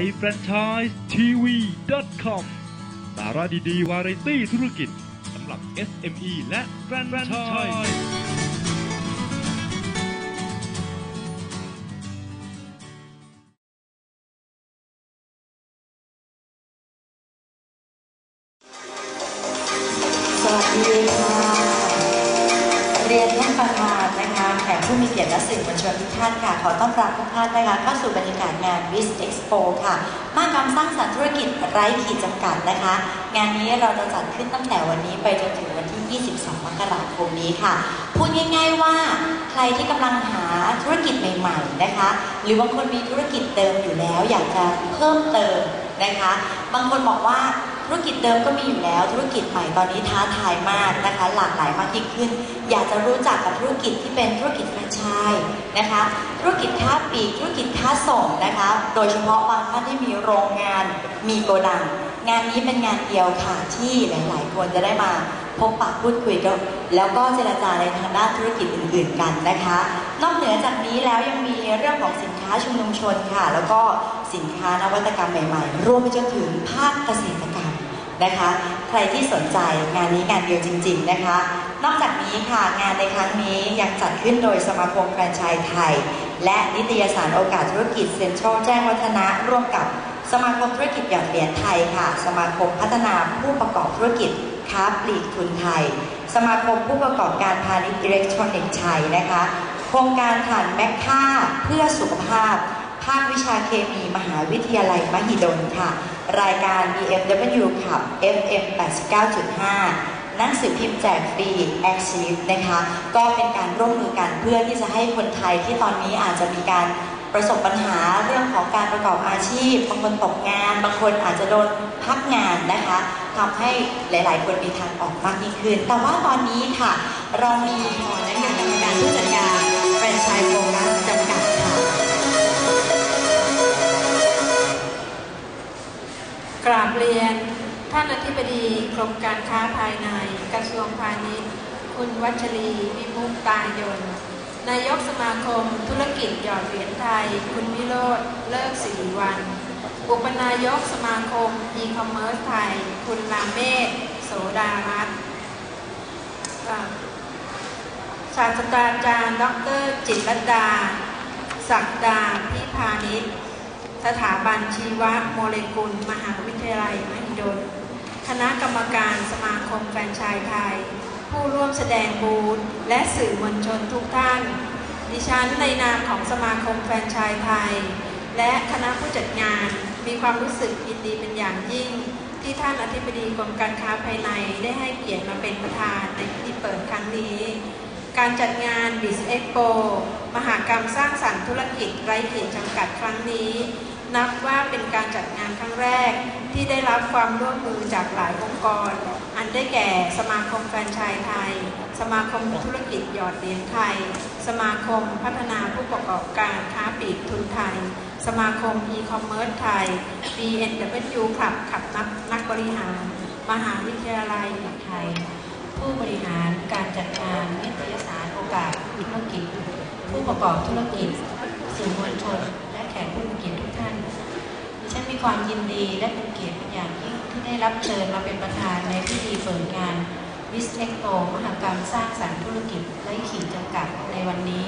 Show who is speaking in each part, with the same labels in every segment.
Speaker 1: ยแฟรนไชส์ทีวี .com สาระดีๆ วาไรตี้ธุรกิจสำหรับ SME และแฟรนไชส์
Speaker 2: ผู้มีเกียรติและสื่อมวลชนทุกท่านค่ะ ขอต้อนรับทุกท่านนะคะเข้าสู่บรรยากาศงาน w i s Expo ค่ะ มากรรมสร้างสรรค์ธุรกิจไร้ขีดจำกัดนะคะ งานนี้เราจะจัดขึ้นตั้งแต่วันนี้ไปจนถึงวันที่ 22 มกราคมนี้ค่ะ พูดง่ายๆว่าใครที่กำลังหาธุรกิจใหม่ๆนะคะ หรือบางคนมีธุรกิจเดิมอยู่แล้ว อยากจะเพิ่มเติมนะคะ บางคนบอกว่า ธุรกิจเดิมก็มีอยู่แล้ว ธุรกิจใหม่ตอนนี้ท้าทายมากนะคะ หลากหลายมากยิ่งขึ้น อยากจะรู้จักกับธุรกิจที่เป็นธุรกิจแฟรนไชส์นะคะ ธุรกิจค้าปลีกธุรกิจค้าส่งนะคะ โดยเฉพาะบางท่านที่มีโรงงานมีโกดัง งานนี้เป็นงานเดียวค่ะที่หลาย ๆ คนจะได้มาพบปะพูดคุยกันแล้วก็เจรจาในทางด้านธุรกิจอื่น ๆ กันนะคะ นอกเหนือจากนี้แล้วยังมีเรื่องของสินค้าชุมนุมชนค่ะ แล้วก็สินค้านวัตกรรมใหม่ ๆ รวมไปจนถึงภาคเกษตรกรรม นะคะ ใครที่สนใจงานนี้งานเดียวจริง ๆนะคะ นอกจากนี้ค่ะงานในครั้งนี้ยังจัดขึ้นโดยสมาคมแฟรนไชส์ไทย และนิตยสารโอกาสธุรกิจเซ็นทรัลแจ้งวัฒนะร่วมกับสมาคมธุรกิจหยอดเหรียญไทยค่ะ สมาคมพัฒนาผู้ประกอบธุรกิจค้าปลีกทุนไทย สมาคมผู้ประกอบการพาณิชย์อิเล็กทรอนิกส์ไทยนะคะ โครงการฐานแมคค่าเพื่อสุขภาพ ภาควิชาเคมีมหาวิทยาลัยมหิดลค่ะ รายการ BMW ขับ FM 89.5หนังสือพิมพ์แจกฟรี a c t i v e นะคะ ก็เป็นการร่วมมือกันเพื่อที่จะให้คนไทยที่ตอนนี้อาจจะมีการประสบปัญหาเรื่องของการประกอบอาชีพ บางคนตกงาน บางคนอาจจะโดนพักงานนะคะทำให้หลาย ๆ คนมีทางออกมากยิ่งขึ้น แต่ว่าตอนนี้ค่ะ เรามีพอและการกรรมการผู้จัดการ
Speaker 3: ธิบดีกรมการค้าภายในกระทรวงพาณิชย์ คุณวัชรีวิมุกตายนนายกสมาคมธุรกิจหยอดเหรียญไทย คุณวิโรธเลิกสิริวัน อุปนายกสมาคมอีคอมเมิร์ซไทย คุณลาเมศโสดารัตน์ศาสตราจารย์ ดร จิตรดา ศักดาพิพานิชสถาบันชีวโมเลกุล มหาวิทยาลัยมหิดล คณะกรรมการสมาคมแฟรนไชส์ไทย ผู้ร่วมแสดงบูธและสื่อมวลชนทุกท่าน ดิฉันในนามของสมาคมแฟรนไชส์ไทย และคณะผู้จัดงานมีความรู้สึกยินดีเป็นอย่างยิ่ง ที่ท่านอธิบดีกรมการค้าภายในได้ให้เกียรติมาเป็นประธานในพิธีเปิดครั้งนี้ การจัดงาน b i z Expo มหากรรมสร้างสรรค์ธุรกิจไร้ขีดจำกัดครั้งนี้ นับว่าเป็นการจัดงานครั้งแรกที่ได้รับความร่วมมือจากหลายองค์กร อันได้แก่สมาคมแฟรนไชส์ไทย สมาคมธุรกิจหยอดเหรียญไทย สมาคมพัฒนาผู้ประกอบการค้าปลีกทุนไทย สมาคมอีคอมเมิร์ซไทย BNW ขับขับนักนักบริหาร มหาวิทยาลัยไทย ผู้บริหารการจัดงานนิตยสารโอกาสธุรกิจ ผู้ประกอบธุรกิจสื่อมวลชน และแขกผู้มีเกียรติ มีความยินดีและเป็นเกียรติเป็นอย่างยิ่งที่ได้รับเชิญมาเป็นประธานในพิธีเปิดงานวิสเอ็กโ o มหกรรมสร้างสรรค์ธุรกิจไร้ขีดจำกัดในวันนี้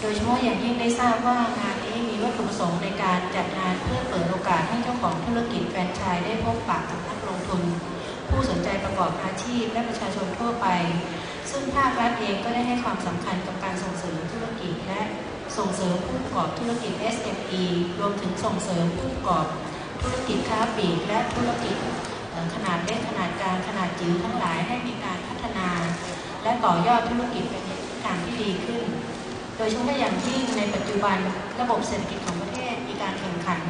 Speaker 3: โดยเฉพาะอย่างยิ่งได้ทราบว่างานนี้มีวัตถุประสงค์ในการจัดงานเพื่อเปิดโอกาสให้เจ้าของธุรกิจแฟรนไชส์ได้พบปะกับนักลงทุน ผู้สนใจประกอบอาชีพและประชาชนทั่วไป ซึ่งภาครัฐเองก็ได้ให้ความสำคัญกับการส่งเสริมธุรกิจและส่งเสริมผู้ประกอบธุรกิจ SME รวมถึงส่งเสริมผู้ประกอบ ธุรกิจค้าปลีกและธุรกิจขนาดเล็กขนาดกลางขนาดจิ๋วทั้งหลายให้มีการพัฒนา และต่อยอดธุรกิจไปในทิศทางที่ดีขึ้น โดยเฉพาะอย่างยิ่งในปัจจุบันระบบเศรษฐกิจของประเทศมีการแข่งขัน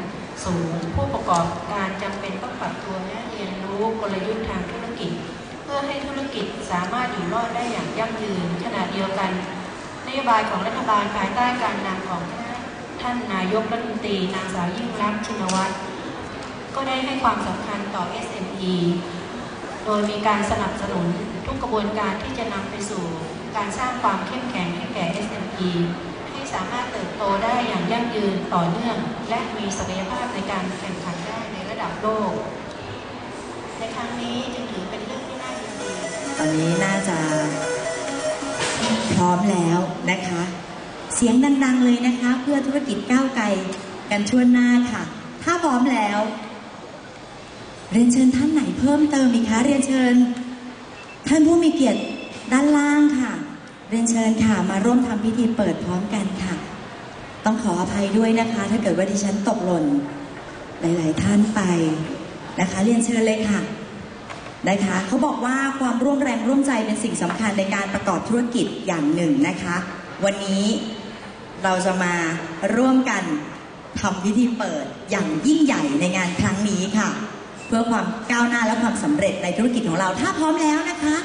Speaker 3: สูงผู้ประกอบการจำเป็นต้องปรับตัวและเรียนรู้กลยุทธ์ทางธุรกิจ เพื่อให้ธุรกิจสามารถอยู่รอดได้อย่างยั่งยืนขณะเดียวกันนโยบายของรัฐบาลภายใต้การนำของท่านนายกรัฐมนตรีนางสาวยิ่งรักชินวัตร ก็ได้ให้ความสำคัญต่อ SME โดยมีการสนับสนุนทุกกระบวนการที่จะนำไปสู่การสร้างความเข้มแข็งให้แก่ SME ให้สามารถเติบโตได้อย่างยั่งยืนต่อเนื่อง และมีศักยภาพในการแข่งขันได้ในระดับโลก ในครั้งนี้จึงถือเป็นเรื่องที่น่ายินดี
Speaker 2: ตอนนี้น่าจะพร้อมแล้วนะคะ เสียงดังๆเลยนะคะ เพื่อธุรกิจก้าวไกลกันชั่วหน้าค่ะ ถ้าพร้อมแล้ว เรียนเชิญท่านไหนเพิ่มเติมอีกคะเรียนเชิญ ท่านผู้มีเกียรติด้านล่างค่ะ เรียนเชิญค่ะมาร่วมทำพิธีเปิดพร้อมกันค่ะ ต้องขออภัยด้วยนะคะ ถ้าเกิดว่าดิฉันตกหล่นหลาย ๆ ท่านไปนะคะ เรียนเชิญเลยค่ะนะคะเขาบอกว่าความร่วมแรงร่วมใจเป็นสิ่งสำคัญในการประกอบธุรกิจอย่างหนึ่งนะคะ วันนี้เราจะมาร่วมกันทำพิธีเปิดอย่างยิ่งใหญ่ในงานครั้งนี้ค่ะ เพื่อความก้าวหน้าและความสำเร็จในธุรกิจของเรา ถ้าพร้อมแล้วนะคะ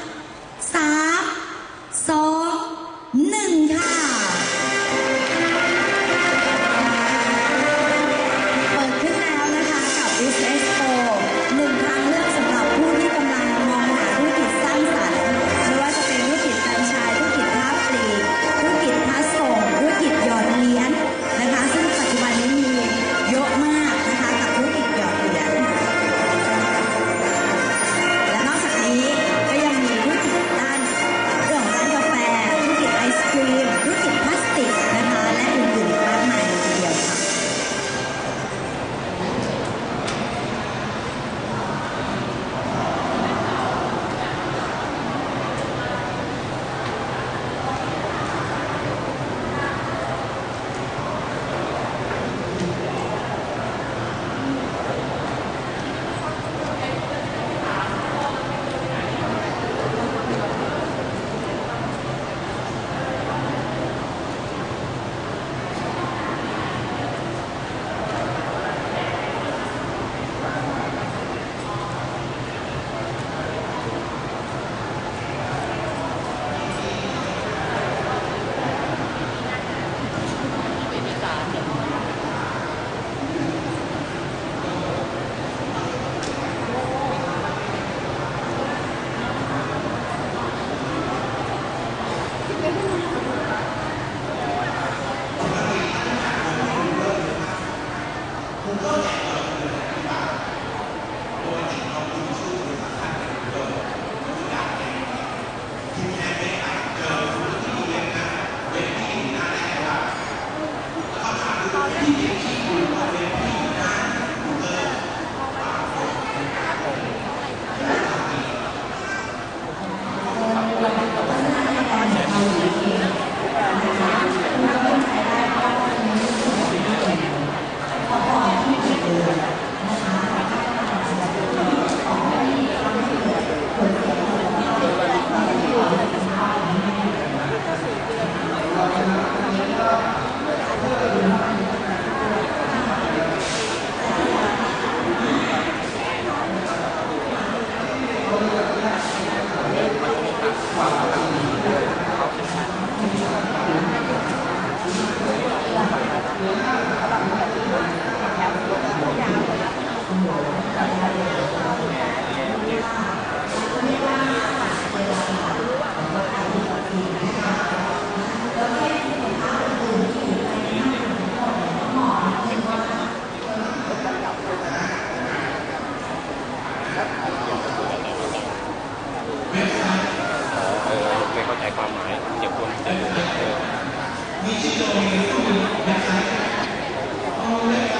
Speaker 2: แต่ความหมายเกี่ยวกับเจอเจ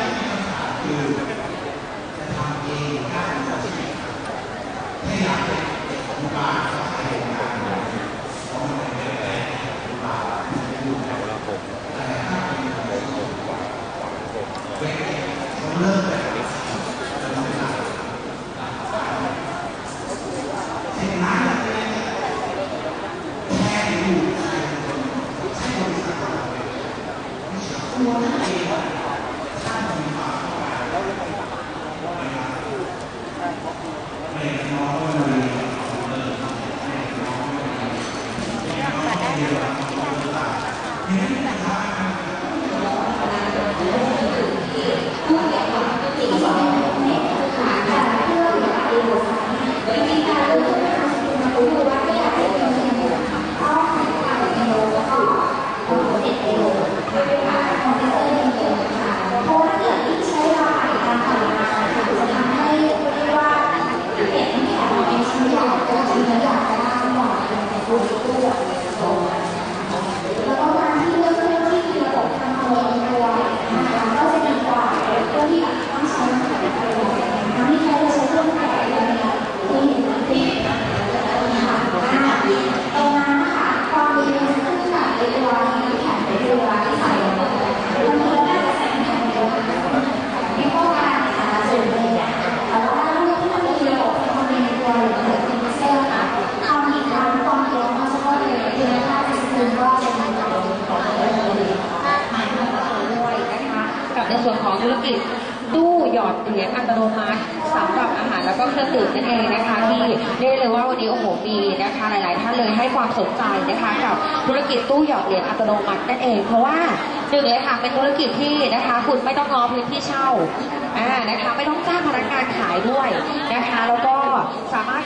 Speaker 2: อ ธุร
Speaker 4: กิจตู้หยอดเหรียญอัตโนมัติสำหรับอาหารแล้วก็เครื่องดื่มนั่นเองนะคะ ที่เรียกเลยว่าวันนี้โอ้โหมีนะคะหลาย ๆ ท่านเลยให้ความสนใจนะคะกับธุรกิจตู้หยอดเหรียญอัตโนมัตินั่นเอง เพราะว่าหนึ่งเลยค่ะเป็นธุรกิจที่นะคะคุณไม่ต้องรอพื้นที่เช่าอ่านะคะไม่ต้องจ้างพนักงานขายด้วยนะคะแล้วก็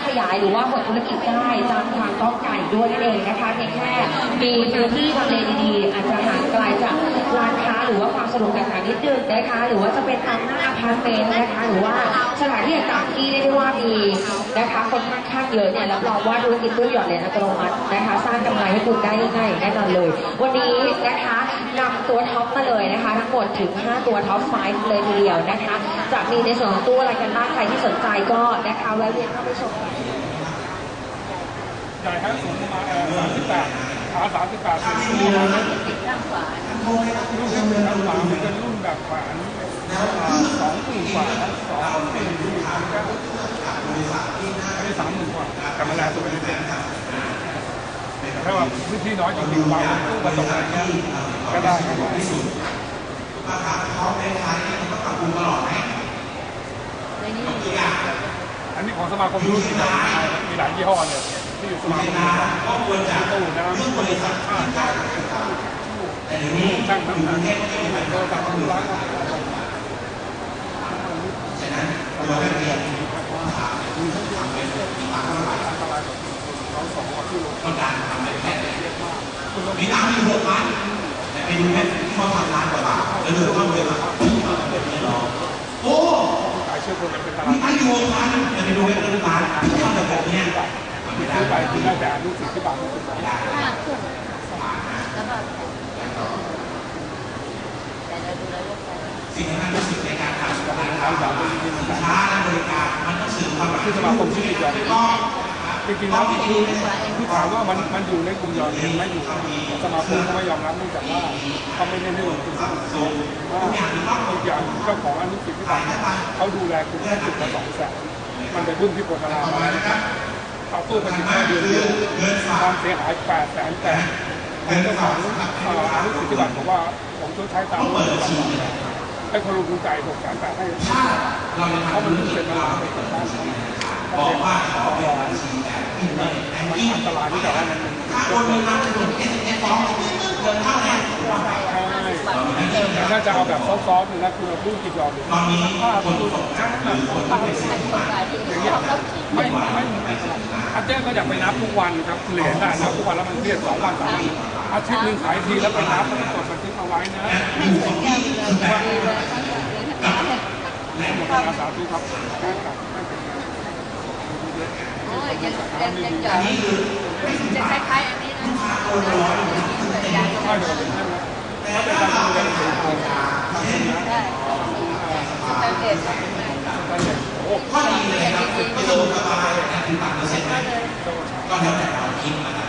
Speaker 4: ขยายหรือว่าหดธุรกิจได้ตามทางต้องการด้วยนั่นเองนะคะเพียงแค่มีพื้นที่ทำเลดีๆ อาจจะห่างไกลจากร้านค้าหรือว่าความสะดวกต่างๆนิดนึงนะคะหรือว่าจะเป็นตามหน้าอพาร์ตเมนต์นะคะหรือว่าสถานที่ต่างๆที่เรียกได้ว่ามีนะคะคนค่อนข้างเยอะเนี่ยรับรองว่าธุรกิจตู้หยอดเหรียญอัตโนมัตินะคะ สร้างกำไรให้คุณได้ง่ายแน่นอนเลย วันนี้นะคะนำตัวท็อปมาเลยนะคะ ทั้งหมดถึง 5 ตัวท็อป5เลยทีเดียวนะคะ จะมีในส่วนของตู้อะไรกันบ้างใครที่สนใจก็นะคะแวะเวียนเข้าไปชมกัน
Speaker 5: ใหญ่ทั้งสูงประมาณสามสิบแปดขาสามสิบแปดสิบรุ่นข้างขวามันเป็นรุ่นแบบขวานสองหมื่นกว่าสองสี่หมื่นก็อันนี้สามหมื่นกว่าแต่มันแรงสุดในเด็กถ้าว่าพื้นที่น้อยจริงๆวางตู้กระจกอะไรเงี้ยก็ได้ครับ อันนี้ของสมาคมรุ่นที่มีหลายยี่ห้อเลยที่อยู่สมาคมตู้น้ำตู้ซักผ้าช่างน้ำหนักโทรศัพท์มือล้างเราสองที่ลง
Speaker 6: มีตังค์อยู่หกพันแต่ไปดูเม็ดที่เขาทำล้านกว่าบาทแล้วดูว่าเวลาโอ้
Speaker 5: ขายเป็นตลาด
Speaker 6: มันอยู่หกพันแต่ไปดูเม็ดละล้านเขาทำแบบนี้
Speaker 5: ซื้อไปที่ได้แต่ลูกศิษย์ที่บ้าทรู้สึก
Speaker 6: สิ่งที่มันรู้สึกในการทำสุข
Speaker 5: ภาพเรา
Speaker 6: ช้าและบริการมันต้องสื่อความหมาย
Speaker 5: ที่สมาคมที่ติดยอด
Speaker 6: ก็
Speaker 5: จริงๆแล้วที่ถามว่ามันมันอยู่ในกลุ่มยอดหรือไม่อยู่สมาคมก็ไม่ยอมรับเนื่องจากว่าเขาไม่ได้เรื่องคุณสมบัติว่าอีกอย่างเจ้าของอนุสิทธิ์ที่ต่างเขาดูแลคุณแค่จุดละสองแสนมันไปพึ่งที่โพธารามเอาตู้ไปถึงแค่เดือนเดียวความเสียหายแปดแสนแปดเจ้าของอนุสิทธิ์ที่บัตรบอกว่าผมชดใช้ตามระเบียให้คนลงทุนจ่ายหกแสนแปดให้
Speaker 6: เรา
Speaker 5: เขา
Speaker 6: ทำ
Speaker 5: มัน
Speaker 6: ธุร
Speaker 5: เพิ่ง
Speaker 6: กิ
Speaker 5: เสร็
Speaker 6: จมา
Speaker 5: มา
Speaker 6: บอกว่าขอเป็นบัญชีแบบอินเตอร์เน็ตแบงกิ้ง
Speaker 5: อันตรายที่แต่ว่ามัน
Speaker 6: ถ้าโอนเงินมาเป็นเอสเอสฟ้องเกินเท่านี้
Speaker 5: ใช่แต่าจะเอาแบบซอฟต์ๆนะคือพูดกิจยอม
Speaker 6: ตอนนี้คน
Speaker 5: พูด
Speaker 6: ตก
Speaker 5: ช่านหนัก
Speaker 6: คนที่เป็น
Speaker 5: อย่างเงี้ยไม่ไม่อาเจ้ก็อยากไปนับทุกวันครับเหรียญได้นับทุกวันแล้วมันเครียดสองวันสามวันอาทิตย์หนึ่งขายทีแล้วไปนับแล้วก็จดบันทึกเอาไว้นะว่าหมดอาสาธุครับ
Speaker 3: โอ้ยยังยังยังหยอดจะคล้ายๆอันนี้นะ
Speaker 5: ไม่เดี๋ยวเป็นใช่ไหมถ้าเป็นการดูแลเป็นคน
Speaker 3: ได้สแตนเดร์ด
Speaker 5: โอ้
Speaker 6: ก็ดีเลยครับกิโลกรัมละถึงบาทเปอร์เซ็นต์ก็แล้วแต่เราคิดนะครับ